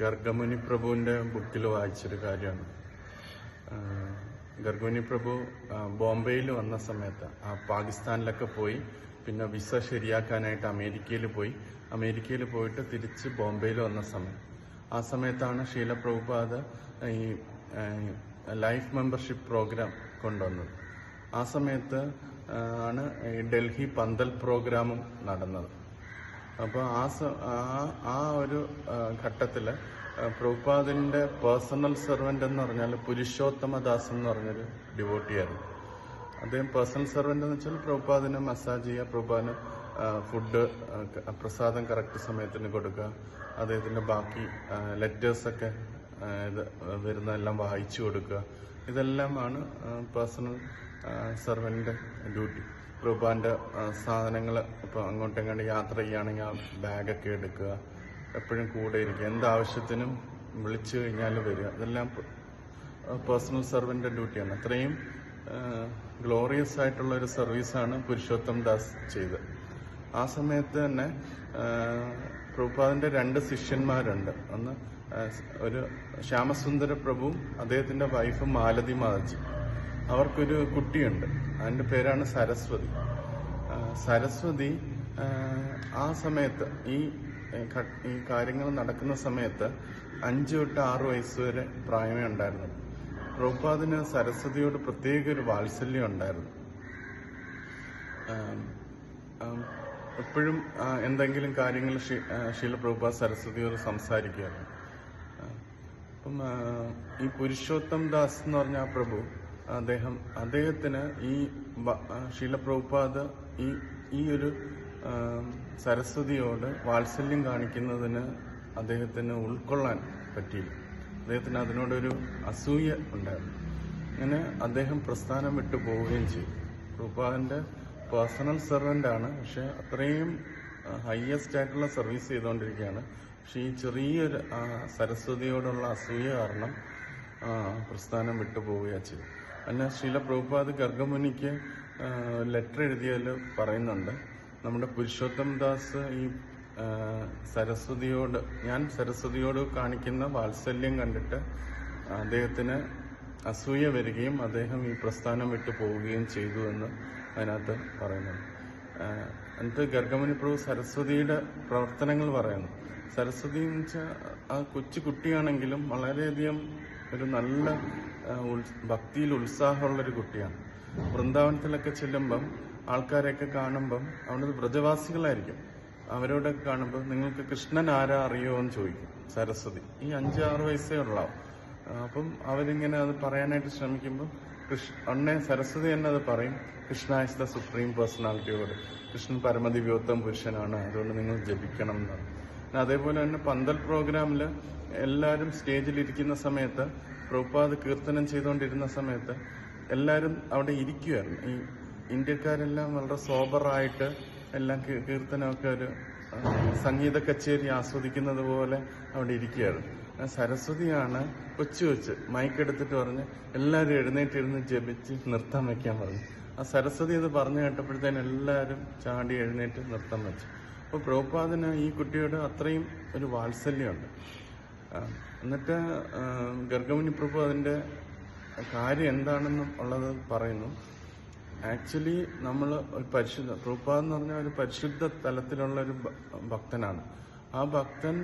ഗർഗമുനി പ്രഭുവിന്റെ ബുക്കിൽ വായിച്ചൊരു കാര്യമാണ്. ഗർഗമുനി പ്രഭു ബോംബെയിൽ വന്ന സമയത്ത് പാകിസ്ഥാനിലൊക്കെ പോയി പിന്നെ വിസ ശരിയാക്കാനായിട്ട് അമേരിക്കയിൽ പോയി. അമേരിക്കയിൽ പോയിട്ട് തിരിച്ച് ബോംബെയിൽ വന്ന സമയം. ആ സമയത്താണ് ഷീല പ്രഭുപാദ് ഈ ലൈഫ് മെമ്പർഷിപ്പ് പ്രോഗ്രാം കൊണ്ടുവന്നത്. ആ സമയത്ത് ആണ് ഡൽഹി പന്തൽ പ്രോഗ്രാമും നടന്നത്. അപ്പോൾ ആ ആ- ഒരു ഘട്ടത്തിൽ പ്രഭുപാദിന്റെ പേഴ്സണൽ സെർവന്റ് എന്ന് പറഞ്ഞാൽ പുരുഷോത്തമദാസ് എന്ന് പറഞ്ഞൊരു ഡിവോട്ടിയായിരുന്നു. അദ്ദേഹം പേഴ്സണൽ സെർവന്റ് എന്ന് വെച്ചാൽ പ്രഭുപാദിനെ മസാജ് ചെയ്യുക പ്രഭുപാദിന് ഫുഡ് പ്രസാദം കറക്റ്റ് സമയത്തിന് കൊടുക്കുക അദ്ദേഹത്തിന്റെ ബാക്കി ലെറ്റേഴ്സൊക്കെ ഇത് വരുന്നതെല്ലാം വായിച്ചു കൊടുക്കുക. ഇതെല്ലാമാണ് പേഴ്സണൽ സെർവന്റിന്റെ ഡ്യൂട്ടി പ്രഭുപാന്റെ സാധനങ്ങൾ ഇപ്പോൾ അങ്ങോട്ടെങ്ങാണ്ട് യാത്ര ചെയ്യുകയാണെങ്കിൽ ആ ബാഗൊക്കെ എടുക്കുക. എപ്പോഴും കൂടെ ഇരിക്കുക. എന്താവശ്യത്തിനും വിളിച്ചു കഴിഞ്ഞാൽ വരിക. അതെല്ലാം പേഴ്സണൽ സെർവന്റെ ഡ്യൂട്ടിയാണ് അത്രയും ഗ്ലോറിയസ് ആയിട്ടുള്ള ഒരു സർവീസാണ് പുരുഷോത്തം ദാസ് ചെയ്ത് ആ സമയത്ത് തന്നെ പ്രഭുപാദിന്റെ രണ്ട് ശിഷ്യന്മാരുണ്ട്. ഒന്ന് ഒരു ശ്യാമസുന്ദര പ്രഭുവും അദ്ദേഹത്തിന്റെ വൈഫ് മാലതി മാതാജി. അവർക്കൊരു കുട്ടിയുണ്ട്. അതിന്റെ പേരാണ് സരസ്വതി. സരസ്വതി ആ, സമയത്ത് ഈ ഈ കാര്യങ്ങൾ നടക്കുന്ന സമയത്ത് അഞ്ചു തൊട്ട് ആറ് വയസ്സ് വരെ പ്രായമേ ഉണ്ടായിരുന്നു. പ്രഭുപാദിന് സരസ്വതിയോട് പ്രത്യേക ഒരു വാത്സല്യം ഉണ്ടായിരുന്നു. എപ്പോഴും എന്തെങ്കിലും കാര്യങ്ങൾ ശീല പ്രഭുപാദ് സരസ്വതിയോട് സംസാരിക്കുകയായിരുന്നു അപ്പം ഈ പുരുഷോത്തം ദാസ് എന്ന് പറഞ്ഞ ആ പ്രഭു അദ്ദേഹം അദ്ദേഹത്തിന് ഈ വ- ശീല പ്രഭുപാദ് ഈ ഈ ഒരു സരസ്വതിയോട് വാത്സല്യം കാണിക്കുന്നതിന് അദ്ദേഹത്തിന് ഉൾക്കൊള്ളാൻ പറ്റിയില്ല. അദ്ദേഹത്തിന് അതിനോടൊരു അസൂയ ഉണ്ടായിരുന്നു. അങ്ങനെ അദ്ദേഹം പ്രസ്ഥാനം വിട്ടു പോവുകയും ചെയ്തു. പ്രഭുപാദന്റെ പേഴ്സണൽ ആണ്. പക്ഷെ അത്രയും ഹയസ്റ്റ് ആയിട്ടുള്ള സർവീസ് ചെയ്തുകൊണ്ടിരിക്കുകയാണ്. പക്ഷെ ഈ ചെറിയൊരു സരസ്വതിയോടുള്ള അസൂയ കാരണം പ്രസ്ഥാനം വിട്ടുപോവുകയാണ് ചെയ്തു അല്ല ശീല പ്രഭുപാദ് ഗർഗമുനിക്ക് ലെറ്റർ എഴുതിയതിൽ പറയുന്നുണ്ട്. നമ്മുടെ പുരുഷോത്തം ദാസ് ഈ സരസ്വതിയോട് ഞാൻ സരസ്വതിയോട് കാണിക്കുന്ന വാത്സല്യം കണ്ടിട്ട് അദ്ദേഹത്തിന് അസൂയ വരികയും അദ്ദേഹം ഈ പ്രസ്ഥാനം വിട്ടു പോവുകയും ചെയ്തു എന്ന് അതിനകത്ത് പറയുന്നുണ്ട്. ആ, എന്നിട്ട് ഗർഗമുനി പ്രഭു സരസ്വതിയുടെ പ്രവർത്തനങ്ങൾ പറയുന്നു. സരസ്വതി എന്ന് വെച്ചാൽ ആ കൊച്ചു കുട്ടിയാണെങ്കിലും വളരെയധികം ഒരു നല്ല ഭക്തിയിൽ ഉത്സാഹമുള്ളൊരു കുട്ടിയാണ്. വൃന്ദാവനത്തിലൊക്കെ ചെല്ലുമ്പം ആൾക്കാരെയൊക്കെ കാണുമ്പം അവിടെ വ്രജവാസികളായിരിക്കും. അവരോടൊക്കെ കാണുമ്പോൾ നിങ്ങൾക്ക് കൃഷ്ണൻ ആരാ അറിയോ എന്ന് ചോദിക്കും സരസ്വതി. ഈ അഞ്ച് ആറ് വയസ്സേ ഉള്ളാവും. അപ്പം അവരിങ്ങനെ അത് പറയാനായിട്ട് ശ്രമിക്കുമ്പോൾ കൃഷ്ണ സരസ്വതി തന്നെ അത് പറയും. കൃഷ്ണ ഇസ് ദ സുപ്രീം പേഴ്സണാലിറ്റിയോട് കൃഷ്ണൻ പരമദിവ്യോത്തം പുരുഷനാണ്. അതുകൊണ്ട് നിങ്ങൾ ജപിക്കണം എന്നാണ്. അതേപോലെ തന്നെ പന്തൽ പ്രോഗ്രാമിൽ എല്ലാവരും സ്റ്റേജിലിരിക്കുന്ന സമയത്ത് പ്രഭുപാദ് കീർത്തനം ചെയ്തുകൊണ്ടിരുന്ന സമയത്ത് എല്ലാവരും അവിടെ ഇരിക്കുമായിരുന്നു ഈ ഇന്ത്യക്കാരെല്ലാം വളരെ സോബറായിട്ട് എല്ലാം കീർത്തനമൊക്കെ ഒരു സംഗീത കച്ചേരി ആസ്വദിക്കുന്നത് പോലെ അവിടെ ഇരിക്കുകയായിരുന്നു സരസ്വതിയാണ് കൊച്ചു കൊച്ച് മൈക്കെടുത്തിട്ട് പറഞ്ഞ് എല്ലാവരും എഴുന്നേറ്റിരുന്ന് ജപിച്ച് നൃത്തം വയ്ക്കാൻ പറഞ്ഞു. ആ സരസ്വതി ഇത് പറഞ്ഞു കേട്ടപ്പോഴത്തേന് എല്ലാവരും ചാടി എഴുന്നേറ്റ് നൃത്തം വെച്ചു. അപ്പോൾ പ്രഭുപാദിന് ഈ കുട്ടിയോട് അത്രയും ഒരു വാത്സല്യമുണ്ട്. എന്നിട്ട് ഗർഗമുനി പ്രഭു അതിന്റെ കാര്യം എന്താണെന്ന് ഉള്ളത് പറയുന്നു. ആക്ച്വലി നമ്മൾ ഒരു പരിശുദ്ധ പ്രഭുപാദ് എന്ന് പറഞ്ഞാൽ ഒരു പരിശുദ്ധ തലത്തിലുള്ള ഒരു ഭക്തനാണ്. ആ ഭക്തൻ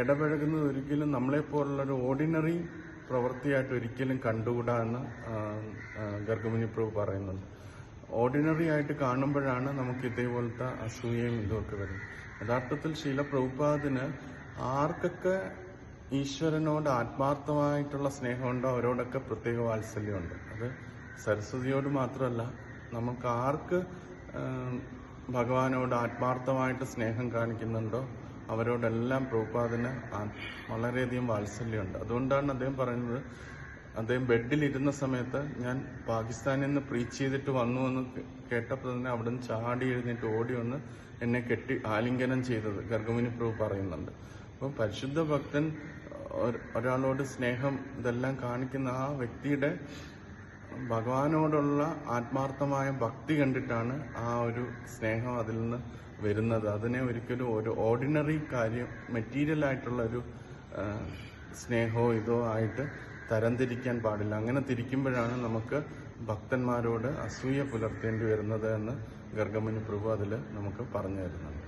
ഇടപഴകുന്നത് ഒരിക്കലും നമ്മളെപ്പോലുള്ള ഒരു ഓർഡിനറി പ്രവൃത്തിയായിട്ട് ഒരിക്കലും കണ്ടുകൂടാ എന്ന് ഗർഗമുനി പ്രഭു പറയുന്നുണ്ട്. ഓർഡിനറി ആയിട്ട് കാണുമ്പോഴാണ് നമുക്ക് ഇതേപോലത്തെ അസൂയയും ഇതുമൊക്കെ വരുന്നത്. യഥാർത്ഥത്തിൽ ശീല പ്രഭുപാദിന് ആർക്കൊക്കെ ഈശ്വരനോട് ആത്മാർത്ഥമായിട്ടുള്ള സ്നേഹമുണ്ടോ? അവരോടൊക്കെ പ്രത്യേക വാത്സല്യമുണ്ട്. അത് സരസ്വതിയോട് മാത്രമല്ല നമുക്ക് ആർക്ക് ഭഗവാനോട് ആത്മാർത്ഥമായിട്ട് സ്നേഹം കാണിക്കുന്നുണ്ടോ? അവരോടെല്ലാം പ്രഭുപാദിന് ആ- വളരെയധികം വാത്സല്യമുണ്ട്. അതുകൊണ്ടാണ് അദ്ദേഹം പറയുന്നത് അദ്ദേഹം ബെഡിലിരുന്ന സമയത്ത് ഞാൻ പാകിസ്ഥാനിൽ നിന്ന് പ്രീച്ച് ചെയ്തിട്ട് വന്നു എന്ന് കേട്ടപ്പോൾ തന്നെ അവിടെ നിന്ന് ചാടി എഴുന്നേറ്റ് ഓടി വന്ന് എന്നെ കെട്ടി ആലിംഗനം ചെയ്തത് ഗർഗമുനി പ്രഭു പറയുന്നുണ്ട്. അപ്പം പരിശുദ്ധ ഭക്തൻ ഒരാളോട് സ്നേഹം ഇതെല്ലാം കാണിക്കുന്ന ആ വ്യക്തിയുടെ ഭഗവാനോടുള്ള ആത്മാർത്ഥമായ ഭക്തി കണ്ടിട്ടാണ് ആ ഒരു സ്നേഹം അതിൽ നിന്ന് വരുന്നത്. അതിനെ ഒരിക്കലും ഒരു ഓർഡിനറി കാര്യം മെറ്റീരിയൽ ആയിട്ടുള്ള ഒരു സ്നേഹമോ ഇതോ ആയിട്ട് തരംതിരിക്കാൻ പാടില്ല. അങ്ങനെ തിരിക്കുമ്പോഴാണ് നമുക്ക് ഭക്തന്മാരോട് അസൂയ പുലർത്തേണ്ടി വരുന്നത് എന്ന് ഗർഗമുനി പ്രഭു അതിൽ നമുക്ക് പറഞ്ഞു തരുന്നുണ്ട്.